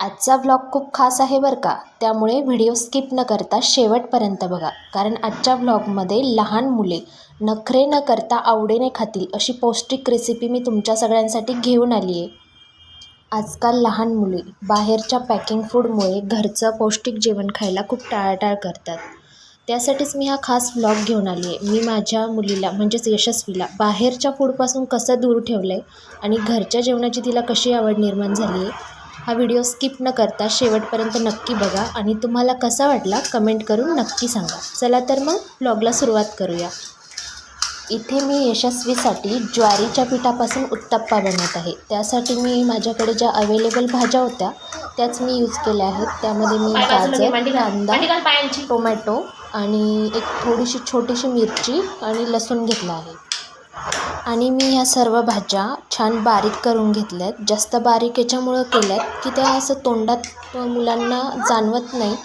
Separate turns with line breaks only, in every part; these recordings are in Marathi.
आजचा व्लॉग खूप खास आहे बरं का? त्यामुळे व्हिडिओ स्किप न करता शेवटपर्यंत बघा. कारण आजच्या व्लॉगमध्ये लहान मुले नखरे न करता आवडीने खातील अशी पौष्टिक रेसिपी मी तुमच्या सगळ्यांसाठी घेऊन आली आहे आजकाल लहान मुले बाहेरच्या पॅकिंग फूडमुळे घरचं पौष्टिक जेवण खायला खूप टाळाटाळ करतात. त्यासाठीच मी हा खास व्लॉग घेऊन आली आहे मी माझ्या मुलीला म्हणजेच यशस्वीला बाहेरच्या फूडपासून कसं दूर ठेवलं आहे आणि घरच्या जेवणाची तिला कशी आवड निर्माण झाली आहे हा व्हिडिओ स्किप न करता शेवटपर्यंत नक्की बघा आणि तुम्हाला कसा वाटला कमेंट करून नक्की सांगा. चला तर मग व्लॉगला सुरुवात करूया. इथे मी यशस्वीसाठी ज्वारीच्या पिठापासून उत्तप्पा बनवत आहे. त्यासाठी मी माझ्याकडे ज्या अवेलेबल भाज्या होत्या त्याच मी यूज केल्या आहेत. त्यामध्ये मी गाजर कांदा टोमॅटो आणि एक थोडीशी छोटीशी मिरची आणि लसूण घेतला आहे. आणि मी ह्या सर्व भाज्या छान बारीक करून घेतल्यात. जास्त बारीक याच्यामुळं केल्यात की त्या असं तोंडात मुलांना जाणवत नाही.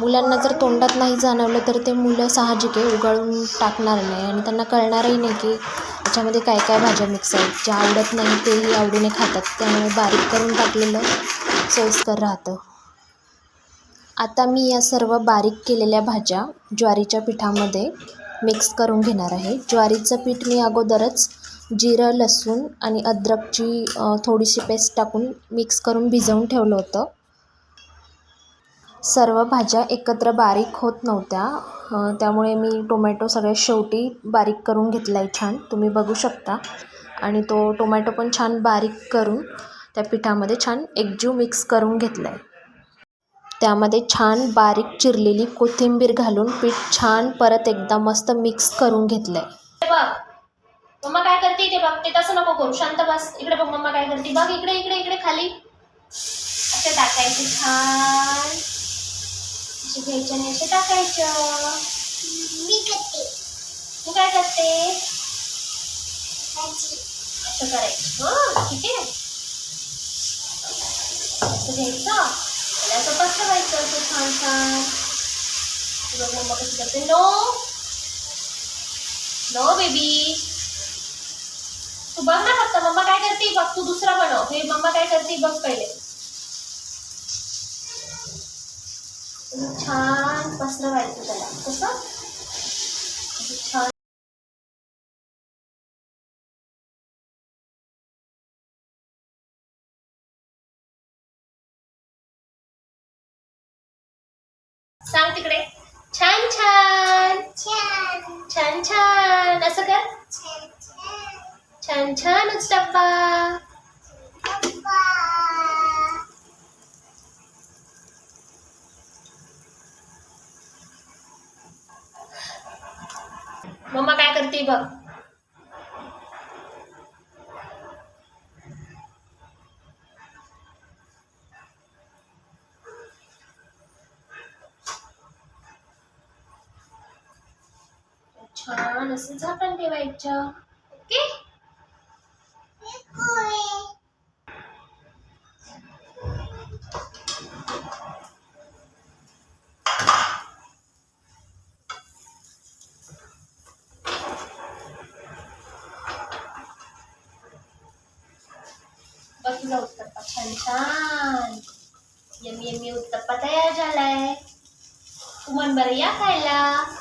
मुलांना जर तोंडात नाही जाणवलं तर ते मुलं साहजिक आहे उगाळून टाकणार नाही आणि त्यांना कळणारही नाही की त्याच्यामध्ये काय काय भाज्या मिक्स आहेत. ज्या आवडत नाही तेही आवडीने खातात. त्यामुळे बारीक करून टाकलेलं सोयीस्कर राहतं. आता मी या सर्व बारीक केलेल्या भाज्या ज्वारीच्या पिठामध्ये मिक्स करून घेणार आहे. ज्वारीचं पीठ मी अगोदरच जिरं लसूण आणि अद्रकची थोडीशी पेस्ट टाकून मिक्स करून भिजवून ठेवलं होतं. सर्व भाज्या एकत्र बारीक होत नव्हत्या. त्यामुळे मी टोमॅटो सगळ्यात शेवटी बारीक करून घेतला आहे छान. तुम्ही बघू शकता. आणि तो टोमॅटो पण छान बारीक करून त्या पिठामध्ये छान एकजीव मिक्स करून घेतला आहे त्यामध्ये छान बारीक चिरलेली कोथिंबीर घालून पीठ छान परत एकदा मस्त मिक्स करून घेतलं आहे
बघ मम्मा काय करते ते बघ ते तसं नको करू शांत बस. इकडे बघ मम्मा काय करते बघ इकडे इकडे इकडे खाली. असे टाकायचे छान. असे घ्यायचे आणि असे टाकायचं. मी करते. तू काय करते? असं करायचं. हा ठीक आहे. असं घ्यायचं. आणि असं पसरवायचं असं छान छान बघ मम्मा कसं करते नो नो बेबी तू बघ ना फक्त मम्मा काय करते बघ तू दुसरा बनव हे मम्मा काय करते बघ पहिले छान पसरवायचं त्याला कसं तिकडे. छान छान. छान छान. असं कर. छान छान डब्बा मम्मा काय करते बघ. छान असं झाकण ठेवायचं. ओके? बघ उत्तप्पा छान छान. यमी यमी उत्तप्पा तयार झालाय. तू बरं या खायला.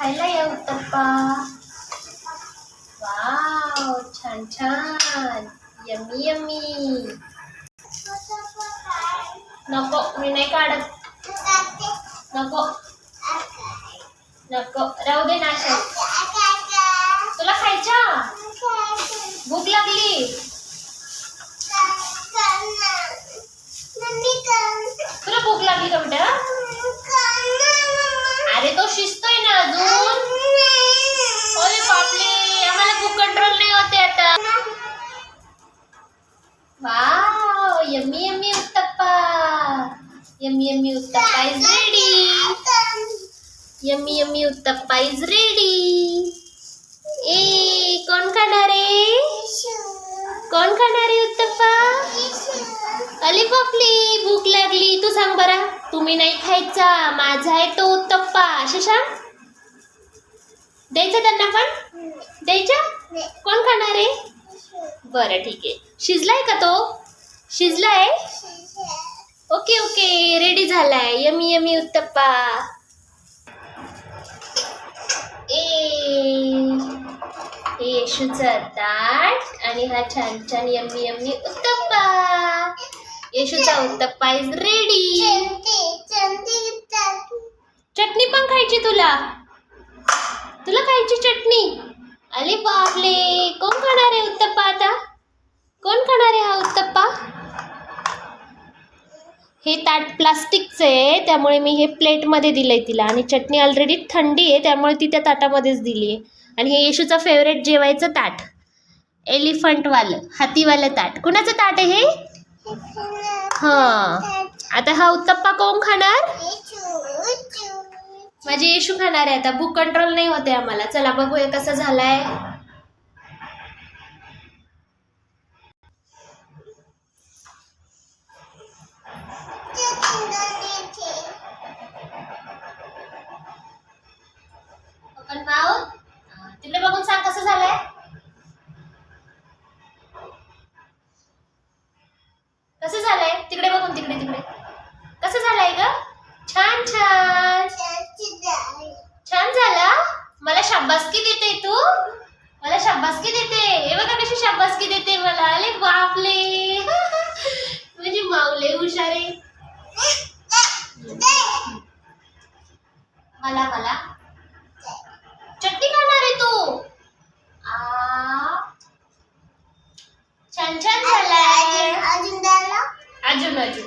खायला या उत्तप्पा वाव छान छान. Yummy yummy. नको मी नाही काढत. नको. नको. राहू दे नाशा तुला खायच्या? भूक लागली. Yummy yummy uttappa is ready Yummy yummy uttappa is ready ए कोण खाणार आहे कोण खाणार आहे उत्तप्पा अली पपली भूक लागली तू सांग बरा तुम्ही नाही खायचा माझा आहे तो उत्तप्पा शशांक द्यायचं त्यांना पण द्यायचा कोण खाणार आहे बरं ठीक आहे शिजलाय का तो शिजलाय ओके ओके रेडी झालाय. Yummy yummy uttappa. ए येशूचा ताट आणि हा छान छान यम्मी यम्मी उत्तप्पा. येशूचा उत्तप्पा इज रेडी चटणी पण खायची तुला? तुला खायची चटणी? अरे बापले कोण खाणार आहे उत्तप्पा आता? कोण खाणार आहे हा उत्तप्पा हे ताट प्लास्टिकचं आहे त्यामुळे मी हे प्लेटमध्ये दिलं आहे तिला. आणि चटणी ऑलरेडी थंडी आहे त्यामुळे ती त्या ताटामध्येच दिली आहे. आणि हे येशूचं फेवरेट जेवायचं ताट. एलिफंटवालं हातीवालं ताट. कुणाचं ताट आहे हे? हां. आता हा उत्तप्पा कोण खाणार? माझे येशू खाणार आहे आता. भूक कंट्रोल नाही होते आम्हाला. चला बघूया कसा झालाय ओपन माउथ तिकडे बघून सांग कसं झालंय कसं झालंय तिकडे. कसं झालंय ग? छान छान. छान झाला? मला शाबासकी देते तू. मला शाबासकी देते. हे बघा कशी शाबासकी देते मला. अरे बापले म्हणजे माऊले हुशारे मला मला चटणी खाणार आहे तू आ छान छान झालाय अजून अजून अजून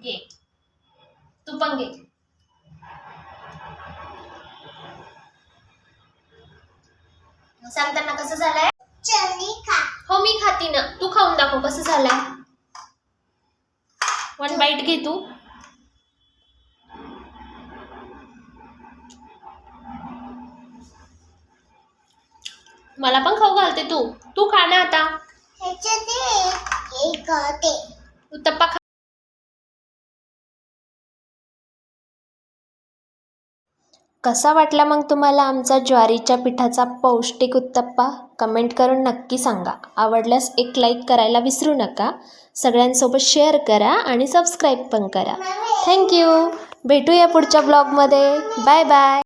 घे तू पण घे सांगताना कसं झालंय? हो मी खाती ना. तू खाऊन दाखव कसं झालंय. वन बाईट घे तू. मला पण खाऊ घालते तू. तू खा ना आता. उत्तप्पा
कसा वाटला मग तुम्हाला आमचा ज्वारीच्या पिठाचा पौष्टिक उत्तप्पा? कमेंट करून नक्की सांगा. आवडल्यास एक लाईक करायला विसरू नका. सगळ्यांसोबत शेअर करा आणि सबस्क्राईब पण करा. थँक्यू भेटूया पुढच्या ब्लॉगमध्ये. Bye bye.